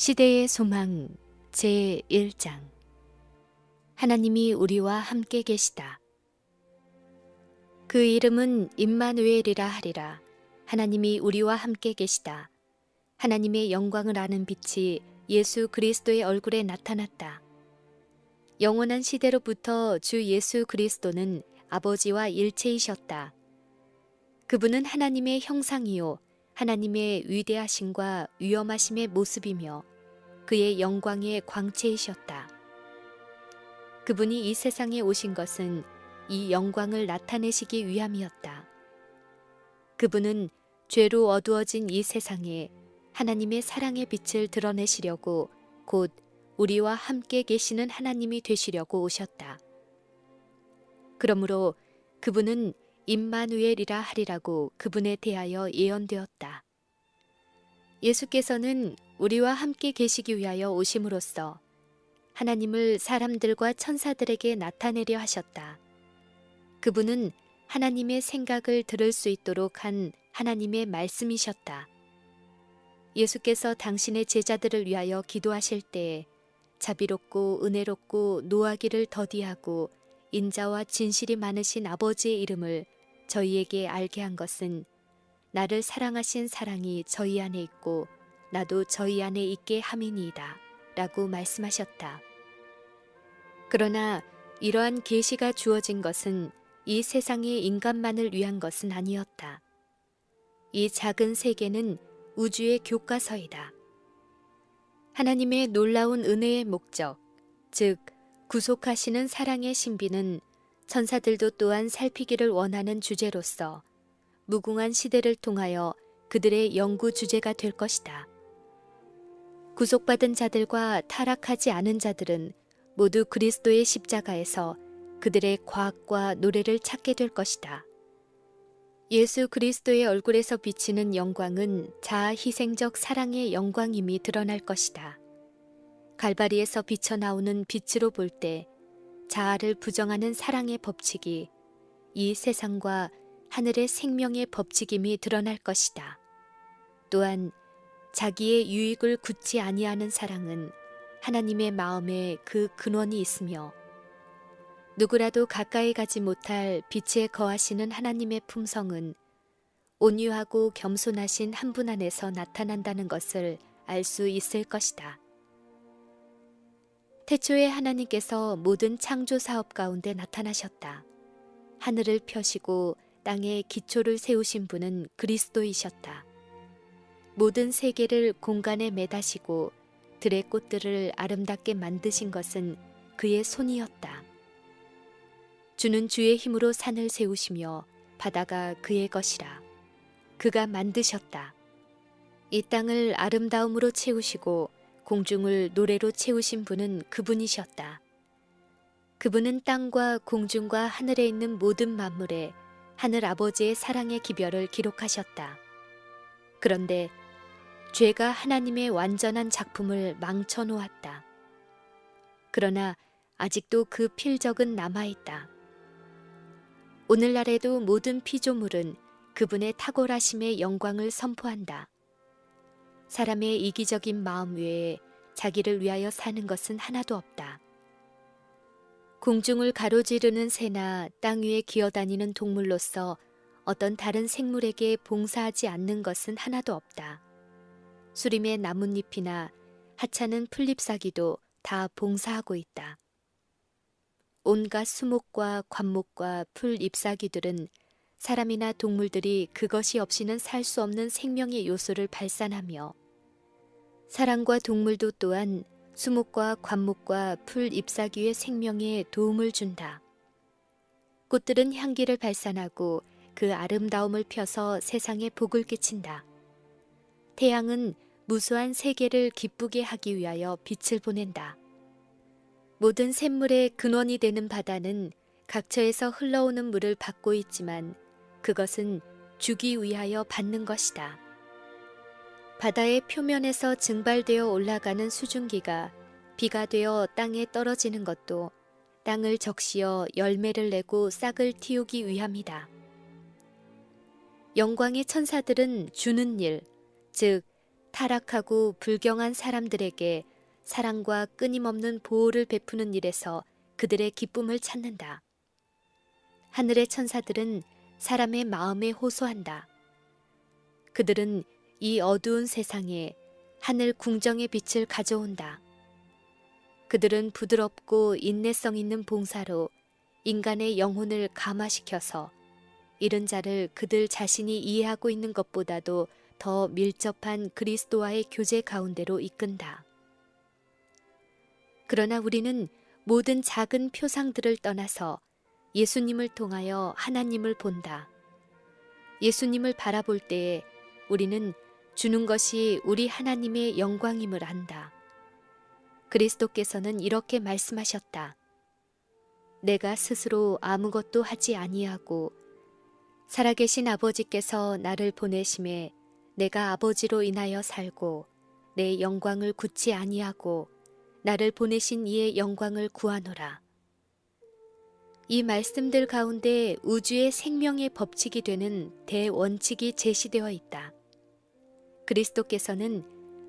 시대의 소망 제 1장 하나님이 우리와 함께 계시다. 그 이름은 임마누엘이라 하리라. 하나님이 우리와 함께 계시다. 하나님의 영광을 아는 빛이 예수 그리스도의 얼굴에 나타났다. 영원한 시대로부터 주 예수 그리스도는 아버지와 일체이셨다. 그분은 하나님의 형상이요 하나님의 위대하심과 위엄하심의 모습이며 그의 영광의 광채이셨다. 그분이 이 세상에 오신 것은 이 영광을 나타내시기 위함이었다. 그분은 죄로 어두워진 이 세상에 하나님의 사랑의 빛을 드러내시려고 곧 우리와 함께 계시는 하나님이 되시려고 오셨다. 그러므로 그분은 임마누엘이라 하리라고 그분에 대하여 예언되었다. 예수께서는 우리와 함께 계시기 위하여 오심으로써 하나님을 사람들과 천사들에게 나타내려 하셨다. 그분은 하나님의 생각을 들을 수 있도록 한 하나님의 말씀이셨다. 예수께서 당신의 제자들을 위하여 기도하실 때에 자비롭고 은혜롭고 노하기를 더디하고 인자와 진실이 많으신 아버지의 이름을 저희에게 알게 한 것은 나를 사랑하신 사랑이 저희 안에 있고 나도 저희 안에 있게 함이니이다. 라고 말씀하셨다. 그러나 이러한 계시가 주어진 것은 이 세상의 인간만을 위한 것은 아니었다. 이 작은 세계는 우주의 교과서이다. 하나님의 놀라운 은혜의 목적, 즉 구속하시는 사랑의 신비는 천사들도 또한 살피기를 원하는 주제로서 무궁한 시대를 통하여 그들의 연구 주제가 될 것이다. 구속받은 자들과 타락하지 않은 자들은 모두 그리스도의 십자가에서 그들의 과학과 노래를 찾게 될 것이다. 예수 그리스도의 얼굴에서 비치는 영광은 자아 희생적 사랑의 영광임이 드러날 것이다. 갈바리에서 비쳐나오는 빛으로 볼 때 자아를 부정하는 사랑의 법칙이 이 세상과 하늘의 생명의 법칙임이 드러날 것이다. 또한 자기의 유익을 굳지 아니하는 사랑은 하나님의 마음에 그 근원이 있으며 누구라도 가까이 가지 못할 빛에 거하시는 하나님의 품성은 온유하고 겸손하신 한 분 안에서 나타난다는 것을 알 수 있을 것이다. 태초에 하나님께서 모든 창조 사업 가운데 나타나셨다. 하늘을 펴시고 땅에 기초를 세우신 분은 그리스도이셨다. 모든 세계를 공간에 매다시고 들의 꽃들을 아름답게 만드신 것은 그의 손이었다. 주는 주의 힘으로 산을 세우시며 바다가 그의 것이라. 그가 만드셨다. 이 땅을 아름다움으로 채우시고 공중을 노래로 채우신 분은 그분이셨다. 그분은 땅과 공중과 하늘에 있는 모든 만물에 하늘 아버지의 사랑의 기별을 기록하셨다. 그런데 죄가 하나님의 완전한 작품을 망쳐 놓았다. 그러나 아직도 그 필적은 남아있다. 오늘날에도 모든 피조물은 그분의 탁월하심의 영광을 선포한다. 사람의 이기적인 마음 외에 자기를 위하여 사는 것은 하나도 없다. 공중을 가로지르는 새나 땅 위에 기어다니는 동물로서 어떤 다른 생물에게 봉사하지 않는 것은 하나도 없다. 수림의 나뭇잎이나 하찮은 풀잎사기도 다 봉사하고 있다. 온갖 수목과 관목과 풀잎사기들은 사람이나 동물들이 그것이 없이는 살 수 없는 생명의 요소를 발산하며 사람과 동물도 또한 수목과 관목과 풀 잎사귀의 생명에 도움을 준다. 꽃들은 향기를 발산하고 그 아름다움을 펴서 세상에 복을 끼친다. 태양은 무수한 세계를 기쁘게 하기 위하여 빛을 보낸다. 모든 샘물의 근원이 되는 바다는 각처에서 흘러오는 물을 받고 있지만 그것은 주기 위하여 받는 것이다. 바다의 표면에서 증발되어 올라가는 수증기가 비가 되어 땅에 떨어지는 것도 땅을 적시어 열매를 내고 싹을 틔우기 위함이다. 영광의 천사들은 주는 일, 즉 타락하고 불경한 사람들에게 사랑과 끊임없는 보호를 베푸는 일에서 그들의 기쁨을 찾는다. 하늘의 천사들은 사람의 마음에 호소한다. 그들은 이 어두운 세상에 하늘 궁정의 빛을 가져온다. 그들은 부드럽고 인내성 있는 봉사로 인간의 영혼을 감화시켜서 이른 자를 그들 자신이 이해하고 있는 것보다도 더 밀접한 그리스도와의 교제 가운데로 이끈다. 그러나 우리는 모든 작은 표상들을 떠나서 예수님을 통하여 하나님을 본다. 예수님을 바라볼 때에 우리는 주는 것이 우리 하나님의 영광임을 안다. 그리스도께서는 이렇게 말씀하셨다. 내가 스스로 아무것도 하지 아니하고 살아계신 아버지께서 나를 보내심에 내가 아버지로 인하여 살고 내 영광을 굳지 아니하고 나를 보내신 이의 영광을 구하노라. 이 말씀들 가운데 우주의 생명의 법칙이 되는 대원칙이 제시되어 있다. 그리스도께서는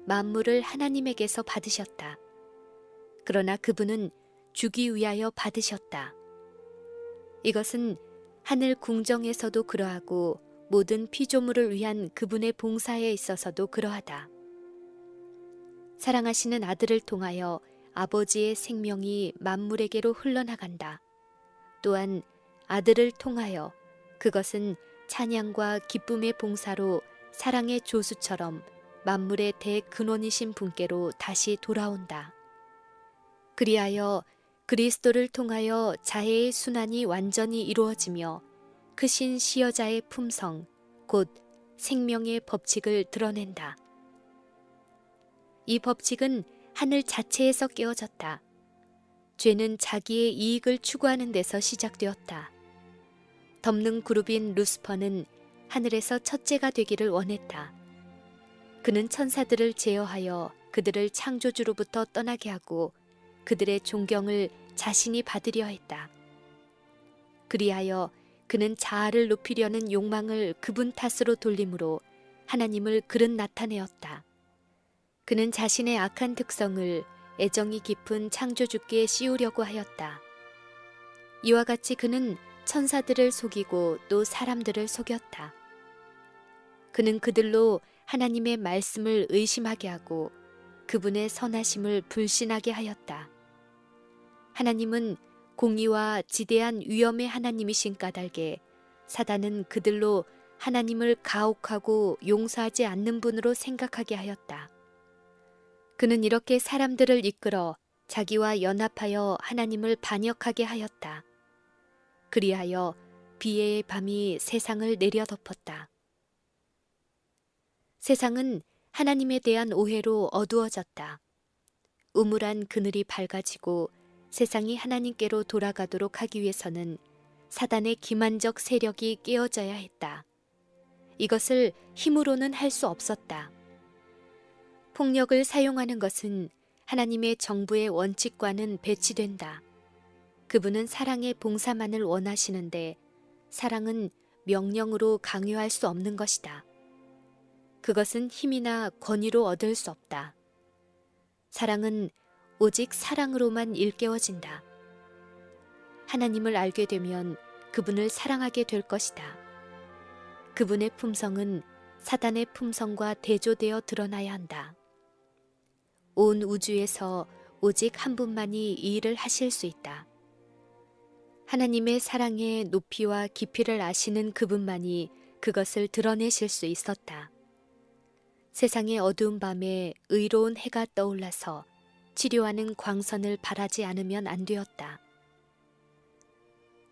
만물을 하나님에게서 받으셨다. 그러나 그분은 주기 위하여 받으셨다. 이것은 하늘 궁정에서도 그러하고 모든 피조물을 위한 그분의 봉사에 있어서도 그러하다. 사랑하시는 아들을 통하여 아버지의 생명이 만물에게로 흘러나간다. 또한 아들을 통하여 그것은 찬양과 기쁨의 봉사로 사랑의 조수처럼 만물의 대근원이신 분께로 다시 돌아온다. 그리하여 그리스도를 통하여 자해의 순환이 완전히 이루어지며 크신 시여자의 품성, 곧 생명의 법칙을 드러낸다. 이 법칙은 하늘 자체에서 깨어졌다. 죄는 자기의 이익을 추구하는 데서 시작되었다. 덮는 그룹인 루스퍼는 하늘에서 첫째가 되기를 원했다. 그는 천사들을 제어하여 그들을 창조주로부터 떠나게 하고 그들의 존경을 자신이 받으려 했다. 그리하여 그는 자아를 높이려는 욕망을 그분 탓으로 돌림으로 하나님을 그릇 나타내었다. 그는 자신의 악한 특성을 애정이 깊은 창조주께 씌우려고 하였다. 이와 같이 그는 천사들을 속이고 또 사람들을 속였다. 그는 그들로 하나님의 말씀을 의심하게 하고 그분의 선하심을 불신하게 하였다. 하나님은 공의와 지대한 위엄의 하나님이신 까닭에 사단은 그들로 하나님을 가혹하고 용서하지 않는 분으로 생각하게 하였다. 그는 이렇게 사람들을 이끌어 자기와 연합하여 하나님을 반역하게 하였다. 그리하여 비애의 밤이 세상을 내려덮었다. 세상은 하나님에 대한 오해로 어두워졌다. 우물한 그늘이 밝아지고 세상이 하나님께로 돌아가도록 하기 위해서는 사단의 기만적 세력이 깨어져야 했다. 이것을 힘으로는 할 수 없었다. 폭력을 사용하는 것은 하나님의 정부의 원칙과는 배치된다. 그분은 사랑의 봉사만을 원하시는데 사랑은 명령으로 강요할 수 없는 것이다. 그것은 힘이나 권위로 얻을 수 없다. 사랑은 오직 사랑으로만 일깨워진다. 하나님을 알게 되면 그분을 사랑하게 될 것이다. 그분의 품성은 사단의 품성과 대조되어 드러나야 한다. 온 우주에서 오직 한 분만이 이 일을 하실 수 있다. 하나님의 사랑의 높이와 깊이를 아시는 그분만이 그것을 드러내실 수 있었다. 세상의 어두운 밤에 의로운 해가 떠올라서 치료하는 광선을 바라지 않으면 안 되었다.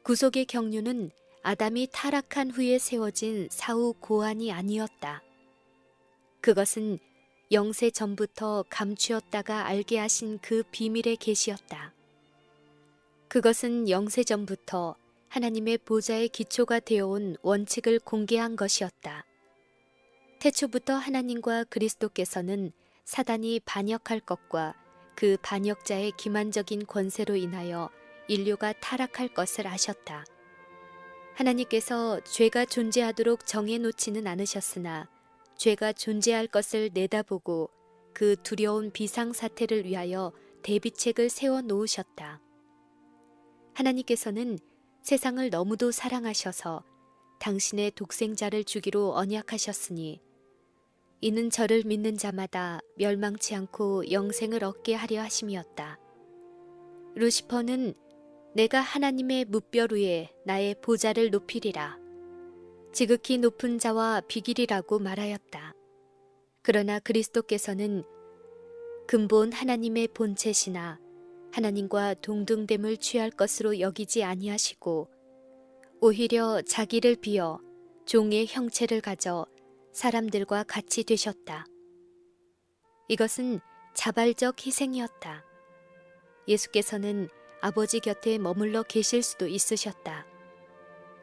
구속의 경륜은 아담이 타락한 후에 세워진 사후 고안이 아니었다. 그것은 영세 전부터 감추었다가 알게 하신 그 비밀의 계시였다. 그것은 영세 전부터 하나님의 보좌의 기초가 되어온 원칙을 공개한 것이었다. 태초부터 하나님과 그리스도께서는 사단이 반역할 것과 그 반역자의 기만적인 권세로 인하여 인류가 타락할 것을 아셨다. 하나님께서 죄가 존재하도록 정해 놓지는 않으셨으나 죄가 존재할 것을 내다보고 그 두려운 비상 사태를 위하여 대비책을 세워 놓으셨다. 하나님께서는 세상을 너무도 사랑하셔서 당신의 독생자를 주기로 언약하셨으니 이는 저를 믿는 자마다 멸망치 않고 영생을 얻게 하려 하심이었다. 루시퍼는 내가 하나님의 무뼈 위에 나의 보좌를 높이리라. 지극히 높은 자와 비길이라고 말하였다. 그러나 그리스도께서는 근본 하나님의 본체시나 하나님과 동등됨을 취할 것으로 여기지 아니하시고 오히려 자기를 비어 종의 형체를 가져 사람들과 같이 되셨다. 이것은 자발적 희생이었다. 예수께서는 아버지 곁에 머물러 계실 수도 있으셨다.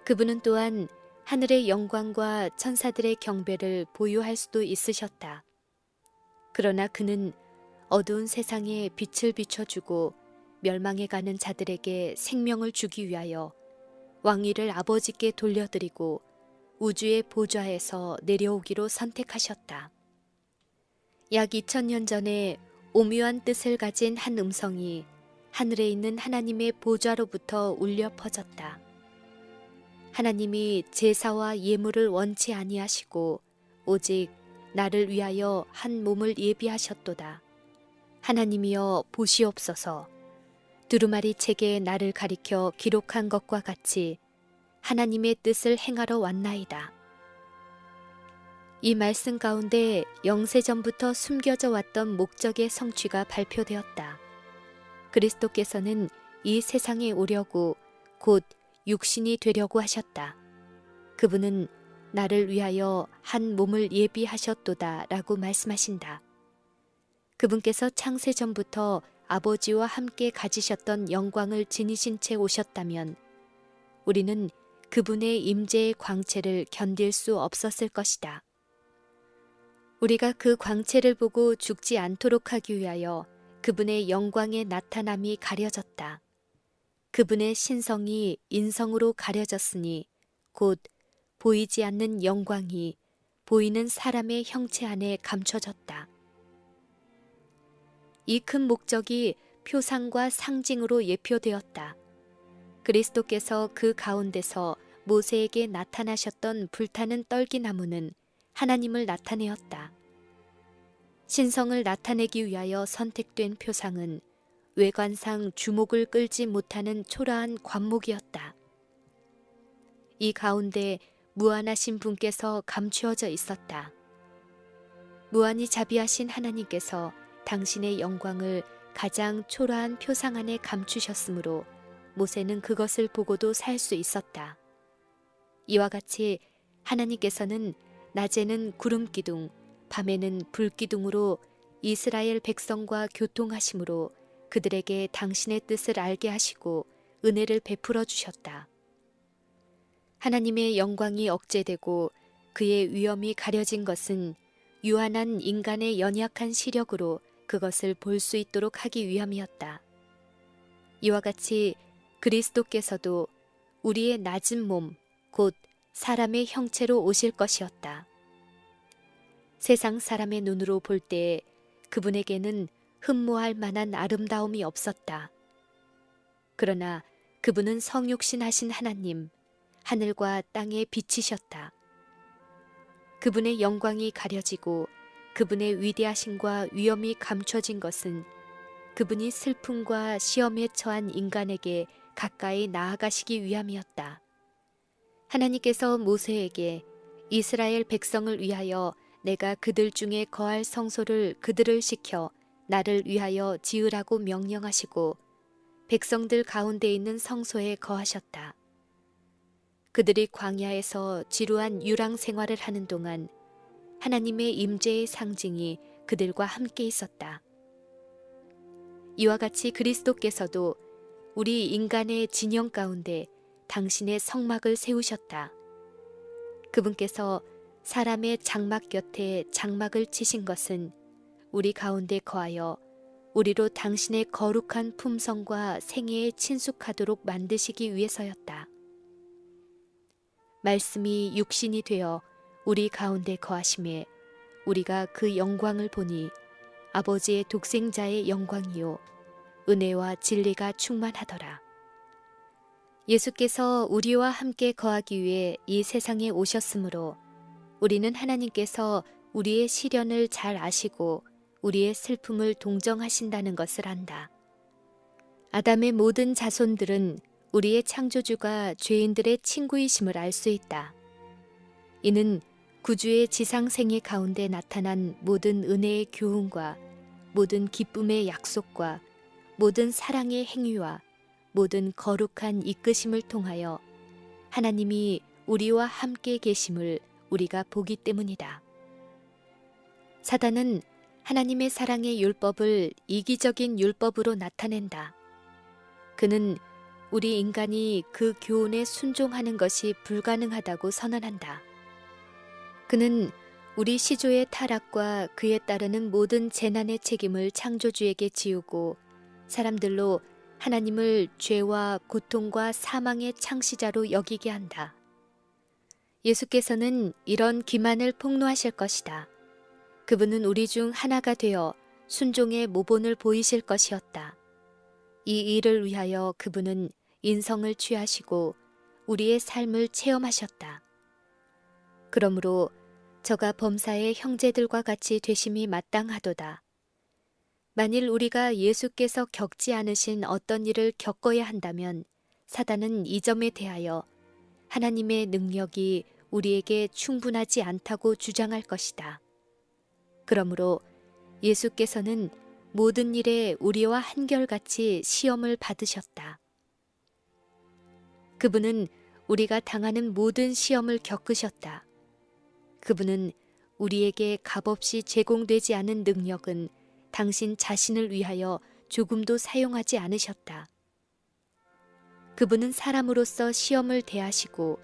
그분은 또한 하늘의 영광과 천사들의 경배를 보유할 수도 있으셨다. 그러나 그는 어두운 세상에 빛을 비춰주고 멸망해 가는 자들에게 생명을 주기 위하여 왕위를 아버지께 돌려드리고 우주의 보좌에서 내려오기로 선택하셨다. 약 2000년 전에 오묘한 뜻을 가진 한 음성이 하늘에 있는 하나님의 보좌로부터 울려 퍼졌다. 하나님이 제사와 예물을 원치 아니하시고 오직 나를 위하여 한 몸을 예비하셨도다. 하나님이여 보시옵소서. 두루마리 책에 나를 가리켜 기록한 것과 같이 하나님의 뜻을 행하러 왔나이다. 이 말씀 가운데 영세 전부터 숨겨져 왔던 목적의 성취가 발표되었다. 그리스도께서는 이 세상에 오려고 곧 육신이 되려고 하셨다. 그분은 나를 위하여 한 몸을 예비하셨도다 라고 말씀하신다. 그분께서 창세 전부터 아버지와 함께 가지셨던 영광을 지니신 채 오셨다면 우리는 그분의 임재의 광채를 견딜 수 없었을 것이다. 우리가 그 광채를 보고 죽지 않도록 하기 위하여 그분의 영광의 나타남이 가려졌다. 그분의 신성이 인성으로 가려졌으니 곧 보이지 않는 영광이 보이는 사람의 형체 안에 감춰졌다. 이 큰 목적이 표상과 상징으로 예표되었다. 그리스도께서 그 가운데서 모세에게 나타나셨던 불타는 떨기나무는 하나님을 나타내었다. 신성을 나타내기 위하여 선택된 표상은 외관상 주목을 끌지 못하는 초라한 관목이었다. 이 가운데 무한하신 분께서 감추어져 있었다. 무한히 자비하신 하나님께서 당신의 영광을 가장 초라한 표상 안에 감추셨으므로 모세는 그것을 보고도 살 수 있었다. 이와 같이 하나님께서는 낮에는 구름 기둥, 밤에는 불 기둥으로 이스라엘 백성과 교통하심으로 그들에게 당신의 뜻을 알게 하시고 은혜를 베풀어 주셨다. 하나님의 영광이 억제되고 그의 위엄이 가려진 것은 유한한 인간의 연약한 시력으로 그것을 볼 수 있도록 하기 위함이었다. 이와 같이 그리스도께서도 우리의 낮은 몸, 곧 사람의 형체로 오실 것이었다. 세상 사람의 눈으로 볼때 그분에게는 흠모할 만한 아름다움이 없었다. 그러나 그분은 성육신하신 하나님, 하늘과 땅에 비치셨다. 그분의 영광이 가려지고 그분의 위대하심과 위엄이 감춰진 것은 그분이 슬픔과 시험에 처한 인간에게 가까이 나아가시기 위함이었다. 하나님께서 모세에게 이스라엘 백성을 위하여 내가 그들 중에 거할 성소를 그들을 시켜 나를 위하여 지으라고 명령하시고 백성들 가운데 있는 성소에 거하셨다. 그들이 광야에서 지루한 유랑 생활을 하는 동안 하나님의 임재의 상징이 그들과 함께 있었다. 이와 같이 그리스도께서도 우리 인간의 진영 가운데 당신의 성막을 세우셨다. 그분께서 사람의 장막 곁에 장막을 치신 것은 우리 가운데 거하여 우리로 당신의 거룩한 품성과 생애에 친숙하도록 만드시기 위해서였다. 말씀이 육신이 되어 우리 가운데 거하심에 우리가 그 영광을 보니 아버지의 독생자의 영광이요 은혜와 진리가 충만하더라. 예수께서 우리와 함께 거하기 위해 이 세상에 오셨으므로 우리는 하나님께서 우리의 시련을 잘 아시고 우리의 슬픔을 동정하신다는 것을 안다. 아담의 모든 자손들은 우리의 창조주가 죄인들의 친구이심을 알 수 있다. 이는 구주의 지상생애 가운데 나타난 모든 은혜의 교훈과 모든 기쁨의 약속과 모든 사랑의 행위와 모든 거룩한 이끄심을 통하여 하나님이 우리와 함께 계심을 우리가 보기 때문이다. 사단은 하나님의 사랑의 율법을 이기적인 율법으로 나타낸다. 그는 우리 인간이 그 교훈에 순종하는 것이 불가능하다고 선언한다. 그는 우리 시조의 타락과 그에 따르는 모든 재난의 책임을 창조주에게 지우고 사람들로 하나님을 죄와 고통과 사망의 창시자로 여기게 한다. 예수께서는 이런 기만을 폭로하실 것이다. 그분은 우리 중 하나가 되어 순종의 모본을 보이실 것이었다. 이 일을 위하여 그분은 인성을 취하시고 우리의 삶을 체험하셨다. 그러므로 저가 범사의 형제들과 같이 되심이 마땅하도다. 만일 우리가 예수께서 겪지 않으신 어떤 일을 겪어야 한다면 사단은 이 점에 대하여 하나님의 능력이 우리에게 충분하지 않다고 주장할 것이다. 그러므로 예수께서는 모든 일에 우리와 한결같이 시험을 받으셨다. 그분은 우리가 당하는 모든 시험을 겪으셨다. 그분은 우리에게 값없이 제공되지 않은 능력은 당신 자신을 위하여 조금도 사용하지 않으셨다. 그분은 사람으로서 시험을 대하시고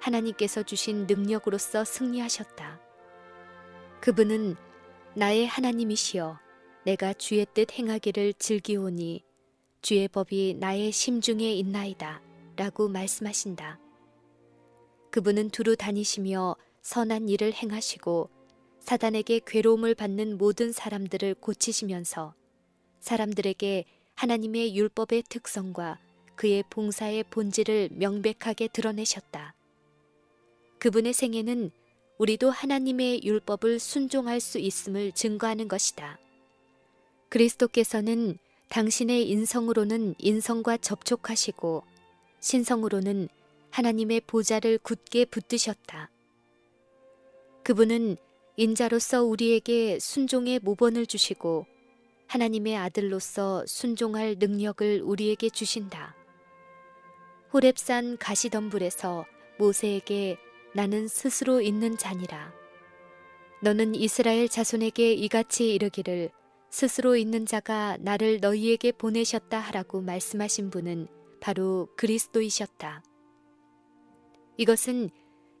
하나님께서 주신 능력으로서 승리하셨다. 그분은 나의 하나님이시여 내가 주의 뜻 행하기를 즐기오니 주의 법이 나의 심중에 있나이다 라고 말씀하신다. 그분은 두루 다니시며 선한 일을 행하시고 사단에게 괴로움을 받는 모든 사람들을 고치시면서 사람들에게 하나님의 율법의 특성과 그의 봉사의 본질을 명백하게 드러내셨다. 그분의 생애는 우리도 하나님의 율법을 순종할 수 있음을 증거하는 것이다. 그리스도께서는 당신의 인성으로는 인성과 접촉하시고 신성으로는 하나님의 보좌를 굳게 붙드셨다. 그분은 인자로서 우리에게 순종의 모본을 주시고 하나님의 아들로서 순종할 능력을 우리에게 주신다. 호랩산 가시덤불에서 모세에게 나는 스스로 있는 자니라. 너는 이스라엘 자손에게 이같이 이르기를 스스로 있는 자가 나를 너희에게 보내셨다 하라고 말씀하신 분은 바로 그리스도이셨다. 이것은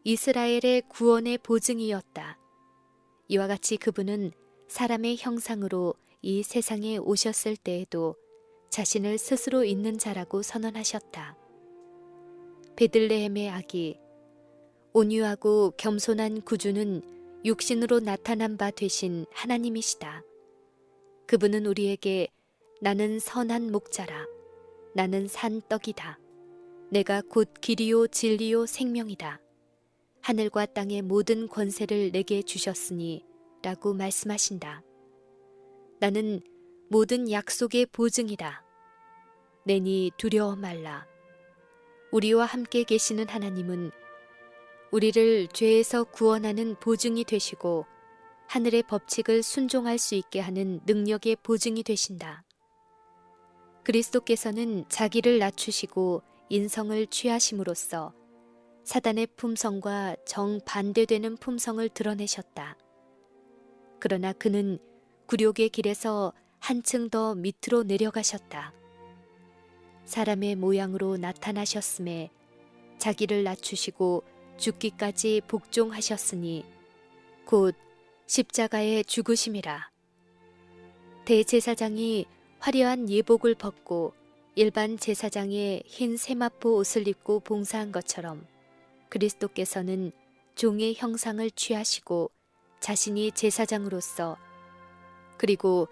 이스라엘의 구원의 보증이었다. 이와 같이 그분은 사람의 형상으로 이 세상에 오셨을 때에도 자신을 스스로 있는 자라고 선언하셨다. 베들레헴의 아기, 온유하고 겸손한 구주는 육신으로 나타난 바 되신 하나님이시다. 그분은 우리에게 나는 선한 목자라. 나는 산 떡이다. 내가 곧 길이요 진리요 생명이다. 하늘과 땅의 모든 권세를 내게 주셨으니 라고 말씀하신다. 나는 모든 약속의 보증이다. 내니 두려워 말라. 우리와 함께 계시는 하나님은 우리를 죄에서 구원하는 보증이 되시고 하늘의 법칙을 순종할 수 있게 하는 능력의 보증이 되신다. 그리스도께서는 자기를 낮추시고 인성을 취하심으로써 사단의 품성과 정반대되는 품성을 드러내셨다. 그러나 그는 굴욕의 길에서 한층 더 밑으로 내려가셨다. 사람의 모양으로 나타나셨음에 자기를 낮추시고 죽기까지 복종하셨으니 곧 십자가의 죽으심이라. 대제사장이 화려한 예복을 벗고 일반 제사장의 흰 세마포 옷을 입고 봉사한 것처럼 그리스도께서는 종의 형상을 취하시고 자신이 제사장으로서 그리고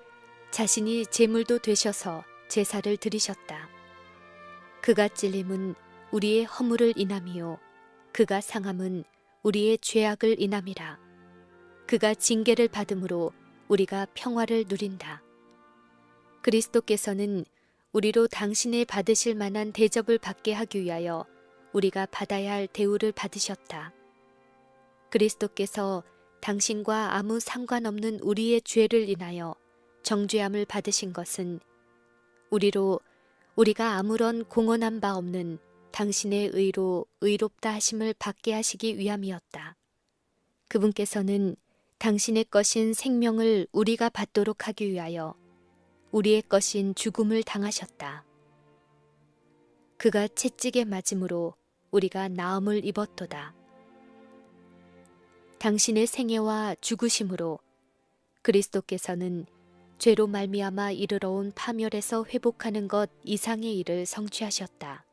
자신이 제물도 되셔서 제사를 드리셨다. 그가 찔림은 우리의 허물을 인함이요 그가 상함은 우리의 죄악을 인함이라. 그가 징계를 받음으로 우리가 평화를 누린다. 그리스도께서는 우리로 당신의 받으실 만한 대접을 받게 하기 위하여 우리가 받아야 할 대우를 받으셨다. 그리스도께서 당신과 아무 상관없는 우리의 죄를 인하여 정죄함을 받으신 것은 우리로 우리가 아무런 공헌한 바 없는 당신의 의로 의롭다 하심을 받게 하시기 위함이었다. 그분께서는 당신의 것인 생명을 우리가 받도록 하기 위하여 우리의 것인 죽음을 당하셨다. 그가 채찍에 맞음으로 우리가 나음을 입었도다. 당신의 생애와 죽으심으로 그리스도께서는 죄로 말미암아 이르러 온 파멸에서 회복하는 것 이상의 일을 성취하셨다.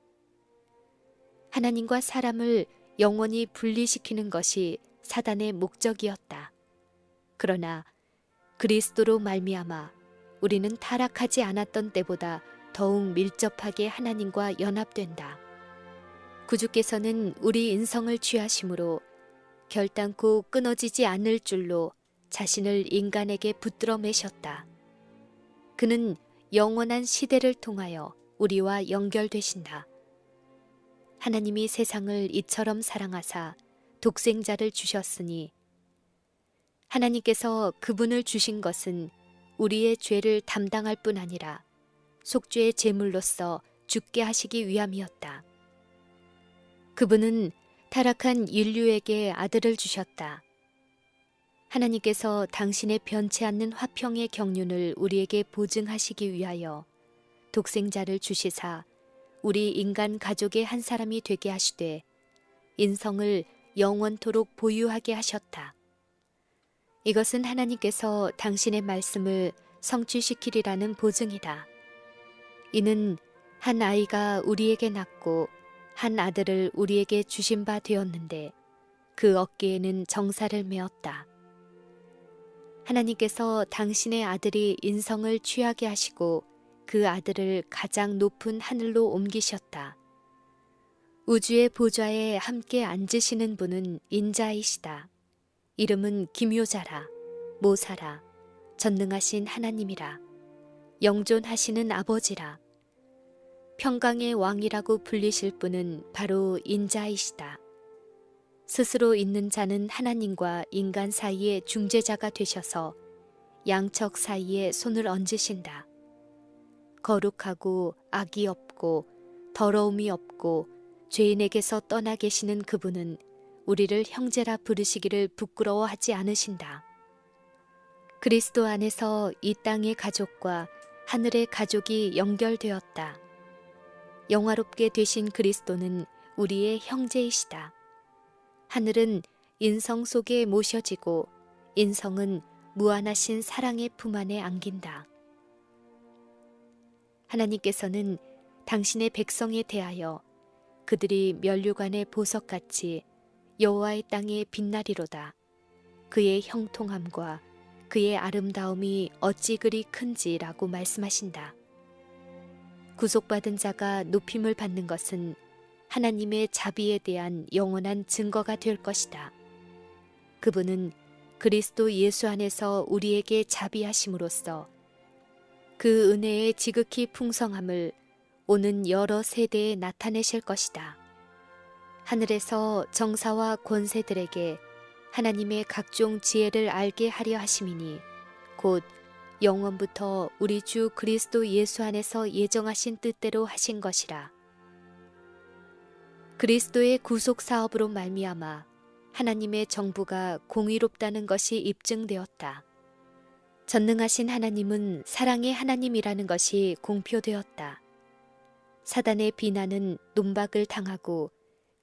하나님과 사람을 영원히 분리시키는 것이 사단의 목적이었다. 그러나 그리스도로 말미암아 우리는 타락하지 않았던 때보다 더욱 밀접하게 하나님과 연합된다. 구주께서는 우리 인성을 취하심으로 결단코 끊어지지 않을 줄로 자신을 인간에게 붙들어 매셨다. 그는 영원한 시대를 통하여 우리와 연결되신다. 하나님이 세상을 이처럼 사랑하사 독생자를 주셨으니 하나님께서 그분을 주신 것은 우리의 죄를 담당할 뿐 아니라 속죄의 제물로서 죽게 하시기 위함이었다. 그분은 타락한 인류에게 아들을 주셨다. 하나님께서 당신의 변치 않는 화평의 경륜을 우리에게 보증하시기 위하여 독생자를 주시사 우리 인간 가족의 한 사람이 되게 하시되 인성을 영원토록 보유하게 하셨다. 이것은 하나님께서 당신의 말씀을 성취시키리라는 보증이다. 이는 한 아이가 우리에게 낳고 한 아들을 우리에게 주신 바 되었는데 그 어깨에는 정사를 메었다. 하나님께서 당신의 아들이 인성을 취하게 하시고 그 아들을 가장 높은 하늘로 옮기셨다. 우주의 보좌에 함께 앉으시는 분은 인자이시다. 이름은 기묘자라, 모사라, 전능하신 하나님이라, 영존하시는 아버지라. 평강의 왕이라고 불리실 분은 바로 인자이시다. 스스로 있는 자는 하나님과 인간 사이의 중재자가 되셔서 양척 사이에 손을 얹으신다. 거룩하고 악이 없고 더러움이 없고 죄인에게서 떠나 계시는 그분은 우리를 형제라 부르시기를 부끄러워하지 않으신다. 그리스도 안에서 이 땅의 가족과 하늘의 가족이 연결되었다. 영화롭게 되신 그리스도는 우리의 형제이시다. 하늘은 인성 속에 모셔지고 인성은 무한하신 사랑의 품 안에 안긴다. 하나님께서는 당신의 백성에 대하여 그들이 면류관의 보석같이 여호와의 땅에 빛나리로다. 그의 형통함과 그의 아름다움이 어찌 그리 큰지라고 말씀하신다. 구속받은 자가 높임을 받는 것은 하나님의 자비에 대한 영원한 증거가 될 것이다. 그분은 그리스도 예수 안에서 우리에게 자비하심으로써 그 은혜의 지극히 풍성함을 오는 여러 세대에 나타내실 것이다. 하늘에서 정사와 권세들에게 하나님의 각종 지혜를 알게 하려 하심이니 곧 영원부터 우리 주 그리스도 예수 안에서 예정하신 뜻대로 하신 것이라. 그리스도의 구속 사업으로 말미암아 하나님의 정부가 공의롭다는 것이 입증되었다. 전능하신 하나님은 사랑의 하나님이라는 것이 공표되었다. 사단의 비난은 논박을 당하고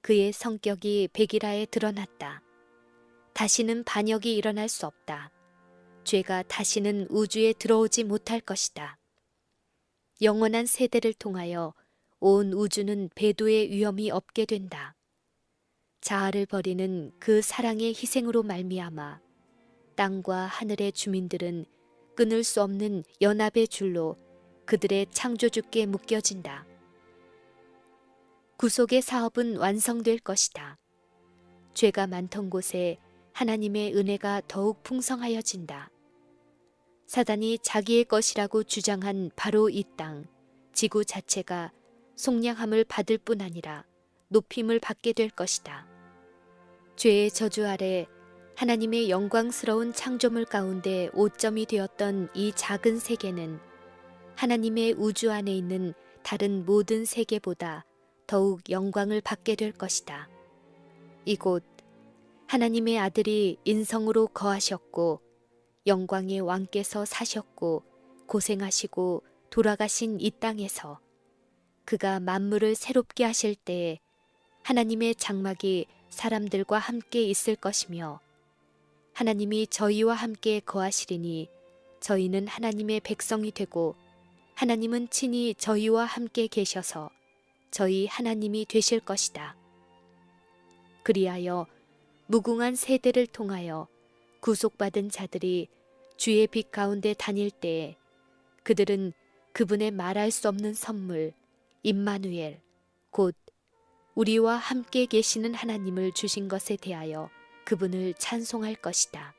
그의 성격이 백일하에 드러났다. 다시는 반역이 일어날 수 없다. 죄가 다시는 우주에 들어오지 못할 것이다. 영원한 세대를 통하여 온 우주는 배도의 위험이 없게 된다. 자아를 버리는 그 사랑의 희생으로 말미암아 땅과 하늘의 주민들은 끊을 수 없는 연합의 줄로 그들의 창조주께 묶여진다. 구속의 사업은 완성될 것이다. 죄가 많던 곳에 하나님의 은혜가 더욱 풍성하여진다. 사단이 자기의 것이라고 주장한 바로 이 땅, 지구 자체가 속량함을 받을 뿐 아니라 높임을 받게 될 것이다. 죄의 저주 아래 하나님의 영광스러운 창조물 가운데 오점이 되었던 이 작은 세계는 하나님의 우주 안에 있는 다른 모든 세계보다 더욱 영광을 받게 될 것이다. 이곳 하나님의 아들이 인성으로 거하셨고 영광의 왕께서 사셨고 고생하시고 돌아가신 이 땅에서 그가 만물을 새롭게 하실 때에 하나님의 장막이 사람들과 함께 있을 것이며 하나님이 저희와 함께 거하시리니 저희는 하나님의 백성이 되고 하나님은 친히 저희와 함께 계셔서 저희 하나님이 되실 것이다. 그리하여 무궁한 세대를 통하여 구속받은 자들이 주의 빛 가운데 다닐 때에 그들은 그분의 말할 수 없는 선물 임마누엘 곧 우리와 함께 계시는 하나님을 주신 것에 대하여 그분을 찬송할 것이다.